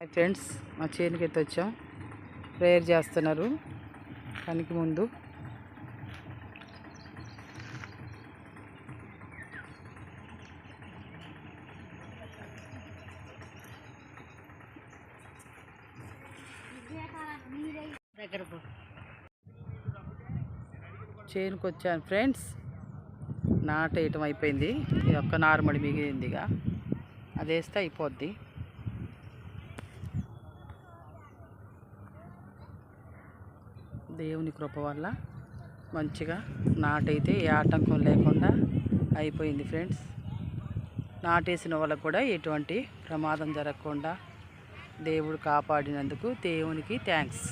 Hi friends మా చేనుకి అయితే వచ్చాం. ప్రేయర్ చేస్తున్నారు. పనికి ముందు. చేనుకు వచ్చాను ఫ్రెండ్స్. నాటేయటం అయిపోయింది. ఇది ఒక్క నారుమడి మిగిలిందిగా అది వేస్తే అయిపోద్ది. దేవుని కృప వల్ల మంచిగా నాటైతే ఏ ఆటంకం లేకుండా అయిపోయింది ఫ్రెండ్స్. నాటేసిన వాళ్ళకు కూడా ఎటువంటి ప్రమాదం జరగకుండా దేవుడు కాపాడినందుకు దేవునికి thanks.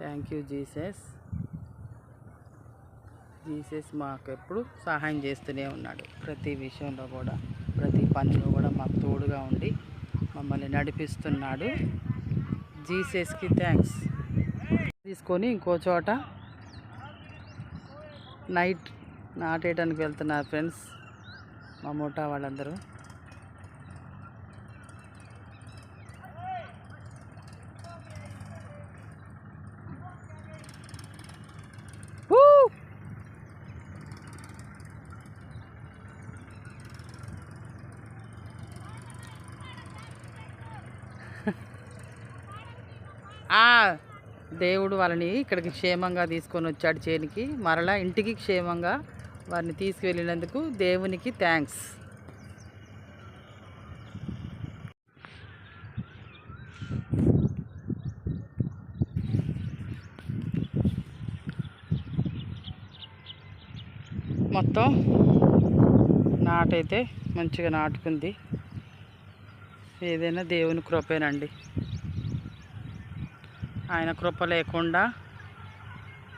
Thank you Jesus. Jesus మాకు ఎప్పుడు సహాయం చేస్తూనే ఉన్నాడు. ప్రతి విషయంలో కూడా ప్రతి పనిలో కూడా మాకు తోడుగా ఉండి మమ్మల్ని నడిపిస్తున్నాడు. జీసస్కి థ్యాంక్స్ తీసుకొని ఇంకో చోట నైట్ నాటేయడానికి వెళ్తున్నారు ఫ్రెండ్స్ మా ముఠా వాళ్ళందరూ Woo! ఆ, దేవుడు వాళ్ళని ఇక్కడికి క్షేమంగా తీసుకొని వచ్చాడు చేనికి. మరలా ఇంటికి క్షేమంగా వారిని తీసుకువెళ్ళినందుకు దేవునికి థ్యాంక్స్. మొత్తం నాటైతే మంచిగా నాటుకుంది. ఏదైనా దేవుని కృపేనండి. ఆయన కృప లేకుండా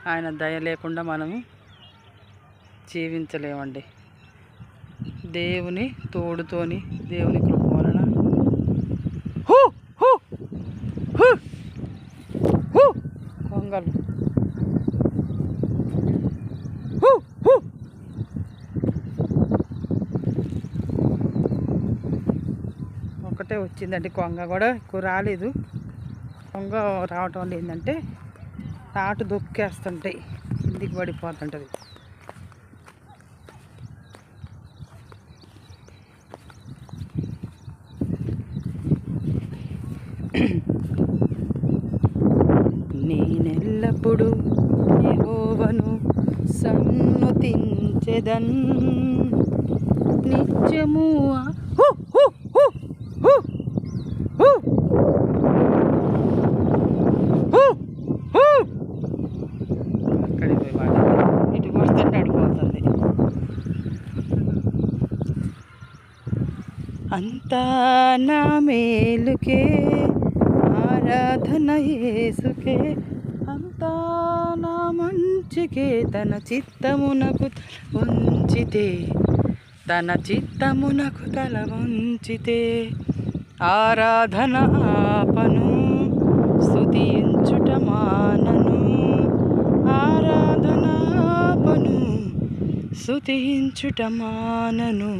ఆయన దయ లేకుండా మనము జీవించలేమండి. దేవుని తోడుతోని దేవుని కృప వలన. కొంగలు. ఒకటే వచ్చిందండి కొంగ కూడా ఎక్కువ రాలేదు. కొంగ రావటం వల్ల ఏంటంటే తాటు దొక్కేస్తుంటాయి కిందికి పడిపోతుంటుంది. నేనెల్లప్పుడు యెహోవాను సన్నుతించెదన్. నిత్యము అంతా నా మేలుకే ఆరాధన యేసుకే. అంతా నా మంచికే తన చిత్తమునకు ఉంచితే తన చిత్తమునకు తల ఉంచితే ఆరాధన ఆపను స్తుతించుట మానను ఆరాధన ఆపను స్తుతించుట మానను.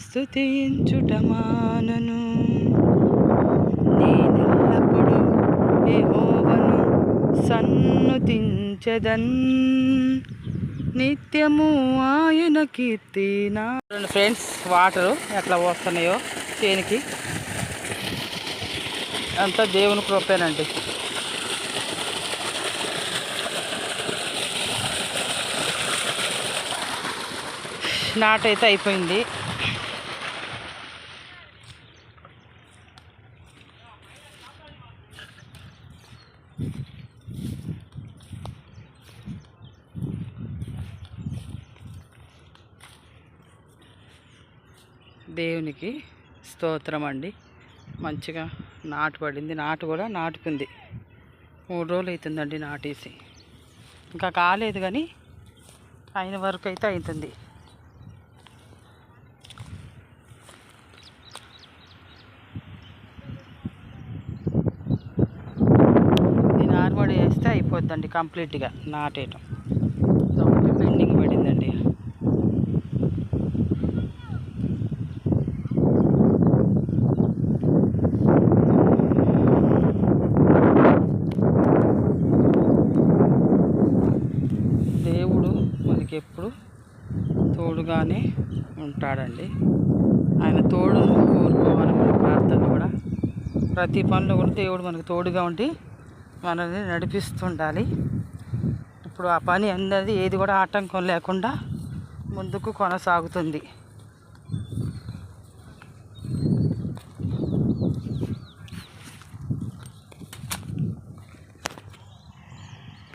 స్థుతించుటమానను. నేనెల్లప్పుడు యెహోవాను సన్నుతించదన్. నిత్యము ఆయన కీర్తినా. ఫ్రెండ్స్ వాటరు ఎట్లా వస్తున్నాయో చేనికి. అంతా దేవుని కృపేనండి. నాటైతే అయిపోయింది. దేవునికి స్తోత్రం అండి మంచిగా నాటు పడింది. నాటు కూడా నాటుకుంది. మూడు రోజులు అవుతుందండి నాటేసి. ఇంకా కాలేదు కానీ అయిన వరకు అయితే అవుతుంది. అయిపోద్దండి కంప్లీట్గా నాటేయటం. ఒకటి పెండింగ్ పడిందండి దేవుడు మనకి ఎప్పుడు తోడుగానే ఉంటాడండి. ఆయన తోడును కోరుకోవాలి మన ప్రార్థన కూడా. ప్రతి పనిలో కూడా దేవుడు మనకు తోడుగా ఉండి మనల్ని నడిపిస్తుండాలి. ఇప్పుడు ఆ పని అందరిది ఏది కూడా ఆటంకం లేకుండా ముందుకు కొనసాగుతుంది.